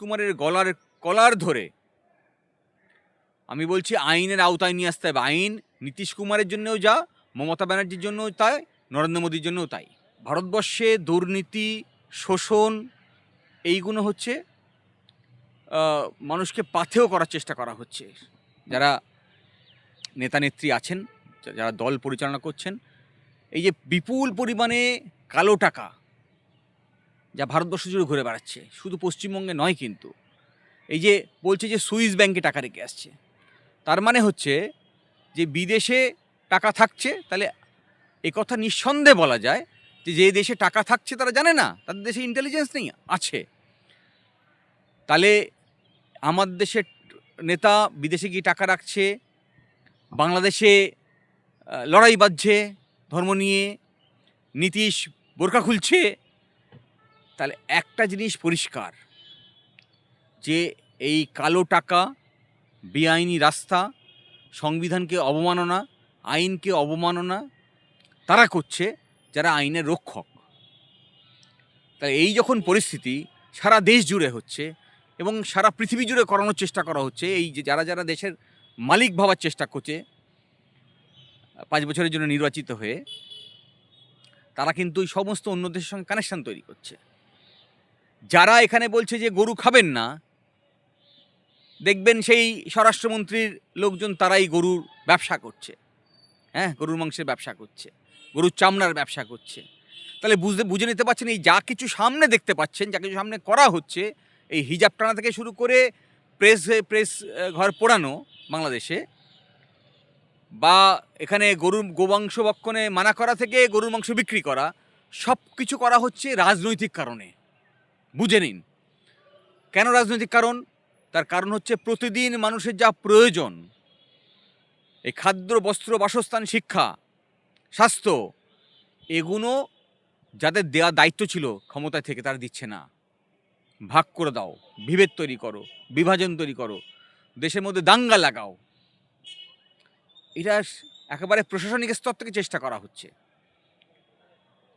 কুমারের গলার কলার ধরে। আমি বলছি, আইনের আওতায় নিয়ে আসতে হবে। আইন নীতিশ কুমারের জন্যও যা, মমতা ব্যানার্জির জন্যও তাই, নরেন্দ্র মোদীর জন্যও তাই। ভারতবর্ষে দুর্নীতি, শোষণ এইগুলো হচ্ছে মানুষকে পাথেয় করার চেষ্টা করা হচ্ছে। যারা নেতা নেত্রী আছেন, যারা দল পরিচালনা করছেন, এই যে বিপুল পরিমাণে কালো টাকা যা ভারতবর্ষ জুড়ে ঘুরে বেড়াচ্ছে। শুধু পশ্চিমবঙ্গে নয় কিন্তু। এই যে বলছে যে সুইস ব্যাংকে টাকা রেখে আসছে। তার মানে হচ্ছে যে বিদেশে টাকা থাকছে, তাহলে কথা নিঃসন্দেহে বলা যায় যে যে দেশে টাকা থাকছে তারা জানে না, তাদের দেশে ইন্টেলিজেন্স নেই, আছে। তাহলে আমার দেশের নেতা বিদেশে গিয়ে টাকা রাখছে, বাংলাদেশে লড়াই বাঁধছে, ধর্ম নিয়ে, নীতিশ বোরকা খুলছে তাহলে একটা জিনিস পরিষ্কার, যে এই কালো টাকা, বেআইনি রাস্তা, সংবিধানকে অবমাননা, আইনকে অবমাননা, তারা করছে যারা আইনের রক্ষক। তাই এই যখন পরিস্থিতি সারা দেশ জুড়ে হচ্ছে এবং সারা পৃথিবী জুড়ে করানোর চেষ্টা করা হচ্ছে, এই যে যারা যারা দেশের মালিক ভাবার চেষ্টা করছে, পাঁচ বছরের জন্য নির্বাচিত হয়ে, তারা কিন্তু সমস্ত অন্য দেশের সঙ্গে কানেকশান তৈরি করছে। যারা এখানে বলছে যে গরু খাবেন না, দেখবেন সেই স্বরাষ্ট্রমন্ত্রীর লোকজন তারাই গরুর ব্যবসা করছে। হ্যাঁ গরুর মাংসের ব্যবসা করছে, গরুর চামড়ার ব্যবসা করছে। তাহলে বুঝতে, বুঝে নিতে পারছেন এই যা কিছু সামনে দেখতে পাচ্ছেন, যা কিছু সামনে করা হচ্ছে, এই হিজাব টানা থেকে শুরু করে প্রেস প্রেস ঘর পোড়ানো বাংলাদেশে, বা এখানে গরুর গোমাংস বক্ষণে মানা করা থেকে গরুর মাংস বিক্রি করা সব কিছু করা হচ্ছে রাজনৈতিক কারণে। বুঝে নিন। কেন রাজনৈতিক কারণ? তার কারণ হচ্ছে প্রতিদিন মানুষের যা প্রয়োজন। এই খাদ্য, বস্ত্র, বাসস্থান, শিক্ষা, স্বাস্থ্য এগুলো যাদের দেওয়া দায়িত্ব ছিল ক্ষমতায় থেকে তারা দিচ্ছে না। ভাগ করে দাও, বিভেদ তৈরি করো, বিভাজন তৈরি করো, দেশের মধ্যে দাঙ্গা লাগাও। এটা একেবারে প্রশাসনিক স্তর থেকে চেষ্টা করা হচ্ছে।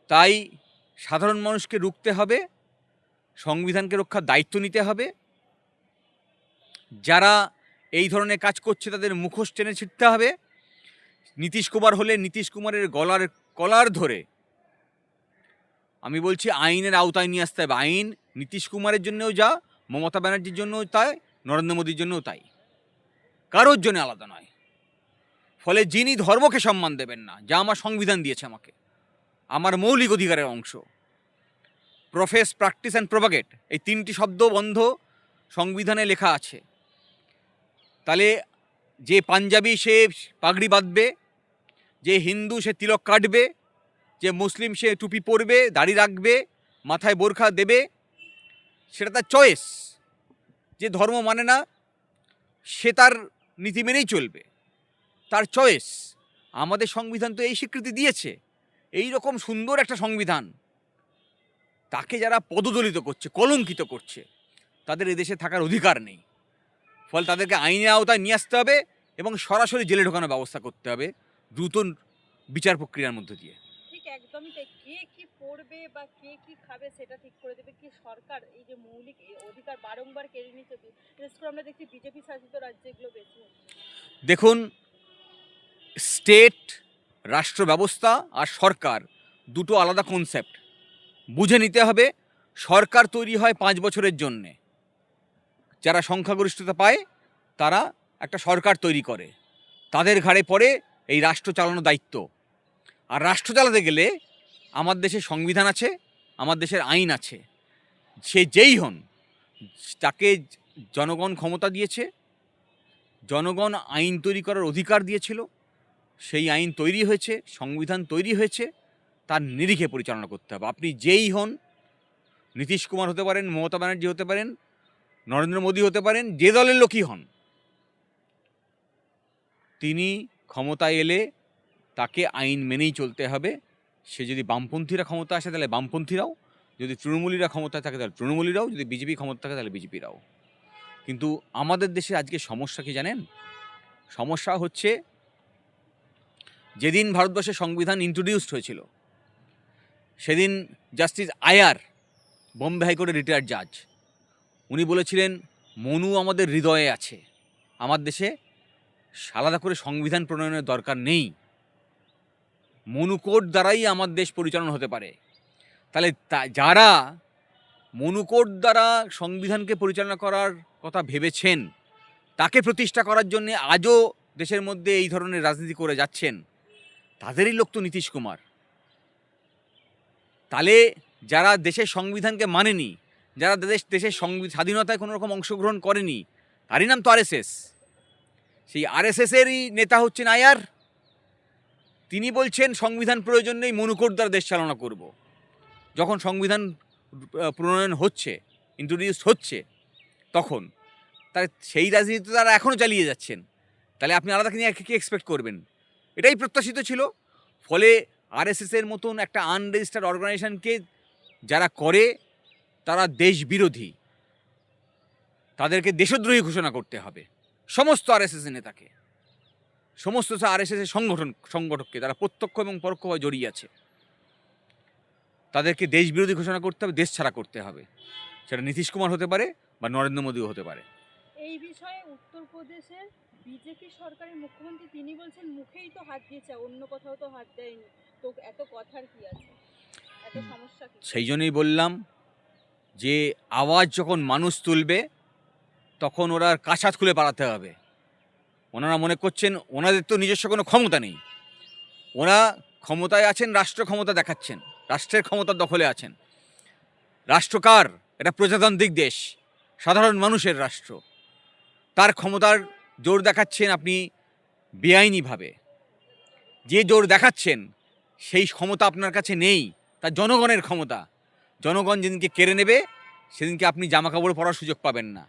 তাই সাধারণ মানুষকে রুখতে হবে সংবিধানকে রক্ষার দায়িত্ব নিতে হবে। যারা এই ধরনের কাজ করছে তাদের মুখোশ টেনে ছিটতে হবে। নীতিশ কুমার হলে নীতিশ কুমারের গলার কলার ধরে আমি বলছি আইনের আওতায় নিয়ে আসতে হবে। আইন নীতিশ কুমারের জন্যও যা, মমতা ব্যানার্জির জন্যও তাই, নরেন্দ্র মোদীর জন্যও তাই। কারোর জন্য আলাদা নয়। ফলে যিনি ধর্মকে সম্মান দেবেন না, যা আমার সংবিধান দিয়েছে আমাকে, আমার মৌলিক অধিকারের অংশ। প্রফেস প্র্যাকটিস অ্যান্ড প্রভাগেট এই তিনটি শব্দ বন্ধ সংবিধানে লেখা আছে। তাহলে যে পাঞ্জাবি সে পাগড়ি বাঁধবে, যে হিন্দু সে তিলক কাটবে, যে মুসলিম সে টুপি পরবে, দাড়ি রাখবে, মাথায় বোরখা দেবে, সেটা তার চয়েস যে ধর্ম মানে না, সে তার নীতি মেনেই চলবে। তার চয়েস আমাদের সংবিধান তো এই স্বীকৃতি দিয়েছে। এই রকম সুন্দর একটা সংবিধান। তাকে যারা পদদলিত করছে কলঙ্কিত করছে তাদের এদেশে থাকার অধিকার নেই। ফলে তাদেরকে আইনের আওতায় নিয়ে আসতে হবে এবং সরাসরি জেলে ঢোকানোর ব্যবস্থা করতে হবে দ্রুত বিচার প্রক্রিয়ার মধ্য দিয়ে। ঠিক একদমই তাই। কে কি পড়বে বা কে কি খাবে সেটা ঠিক করে দেবে। কি সরকার এই যে মৌলিক অধিকার বারংবার কেড়ে নিচ্ছে বিশেষ করে আমরা দেখছি বিজেপি শাসিত রাজ্যে বেশি দেখুন স্টেট রাষ্ট্র ব্যবস্থা আর সরকার দুটো আলাদা কনসেপ্ট বুঝে নিতে হবে, সরকার তৈরি হয় পাঁচ বছরের জন্যে। যারা সংখ্যাগরিষ্ঠতা পায়, তারা একটা সরকার তৈরি করে। তাদের ঘাড়ে পড়ে এই রাষ্ট্র চালানোর দায়িত্ব। আর রাষ্ট্র চালাতে গেলে আমার দেশে সংবিধান আছে, আমার দেশের আইন আছে। সে যেই হন তাকে জনগণ ক্ষমতা দিয়েছে, জনগণ আইন তৈরি করার অধিকার দিয়েছিল, সেই আইন তৈরি হয়েছে, সংবিধান তৈরি হয়েছে তার নিরিখে পরিচালনা করতে হবে। আপনি যেই হন, নীতিশ কুমার হতে পারেন, মমতা ব্যানার্জি হতে পারেন, নরেন্দ্র মোদী হতে পারেন, যে দলের লোকই হন, তিনি ক্ষমতায় এলে তাকে আইন মেনেই চলতে হবে। সে যদি বামপন্থীরা ক্ষমতা আসে, তাহলে বামপন্থীরাও। যদি তৃণমূলীরা ক্ষমতায় থাকে, তাহলে তৃণমূলীরাও। যদি বিজেপি ক্ষমতা থাকে, তাহলে বিজেপিরাও। কিন্তু আমাদের দেশে আজকে সমস্যা কি জানেন? সমস্যা হচ্ছে, যেদিন ভারতবর্ষের সংবিধান ইন্ট্রোডিউসড হয়েছিল সেদিন জাস্টিস আয়ার বোম্বে হাইকোর্টের রিটায়ার্ড জাজ উনি বলেছিলেন, মনু আমাদের হৃদয়ে আছে। আমার দেশে আলাদা করে সংবিধান প্রণয়নের দরকার নেই। মনু মনুকোট দ্বারাই আমার দেশ পরিচালনা হতে পারে। তাহলে যারা মনুকোট দ্বারা সংবিধানকে পরিচালনা করার কথা ভেবেছেন, তাকে প্রতিষ্ঠা করার জন্য আজও দেশের মধ্যে এই ধরনের রাজনীতি করে যাচ্ছেন, তাদেরই লোক তো নীতিশ কুমার। তাহলে যারা দেশের সংবিধানকে মানেনি, যারা দেশ, দেশের সংবি, স্বাধীনতায় কোনো রকম অংশগ্রহণ করেনি, তারই নাম তো আরএসএস। সেই আরএসএসেরই নেতা হচ্ছেন আয়ার। তিনি বলছেন, সংবিধান প্রয়োজন নেই মনুকোট দ্বারা দেশ চালনা করব। যখন সংবিধান প্রণয়ন হচ্ছে ইন্ট্রোডিউস হচ্ছে, তখন তার সেই রাজনীতি তারা এখনও চালিয়ে যাচ্ছেন। তাহলে আপনি আলাদা নিয়ে কি এক্সপেক্ট করবেন? এটাই প্রত্যাশিত ছিল। ফলে আরএসএসের মতন একটা আনরেজিস্টার্ড অর্গানাইজেশনকে যারা করে, তারা দেশ বিরোধী। তাদেরকে দেশদ্রোহী ঘোষণা করতে হবে। সমস্ত আরএসএস নেতাকে। সমস্ত আরএসএসের সংগঠন, সংগঠককে তারা প্রত্যক্ষ এবং পরোক্ষভাবে জড়িয়ে আছে। তাদেরকে দেশ বিরোধী ঘোষণা করতে হবে, দেশ ছাড়া করতে হবে। সেটা নীতিশ কুমার হতে পারে বা নরেন্দ্র মোদীও হতে পারে। এই বিষয়ে উত্তরপ্রদেশের বিজেপি সরকারের মুখ্যমন্ত্রী তিনি বলছেন মুখেই তো হাত দিয়েছে অন্য কোথাও তো হাত দেয়নি। তো এত কথার কি আছে? এত সমস্যা কি? সেই জন্যই বললাম যে আওয়াজ যখন মানুষ তুলবে তখন ওরা কাছাত খুলে পালাতে হবে? ওনারা মনে করছেন ওনাদের তো নিজস্ব কোনো ক্ষমতা নেই। ওরা ক্ষমতায় আছেন রাষ্ট্র ক্ষমতা দেখাচ্ছেন রাষ্ট্রের ক্ষমতার দখলে আছেন। রাষ্ট্রকার এটা প্রজাতান্ত্রিক দেশ সাধারণ মানুষের রাষ্ট্র। তার ক্ষমতার জোর দেখাচ্ছেন আপনি বেআইনিভাবে। যে জোর দেখাচ্ছেন, সেই ক্ষমতা আপনার কাছে নেই, তা জনগণের ক্ষমতা। জনগণ যেদিনকে কেড়ে নেবে, সেদিনকে আপনি জামা কাপড় পরার সুযোগ পাবেন না।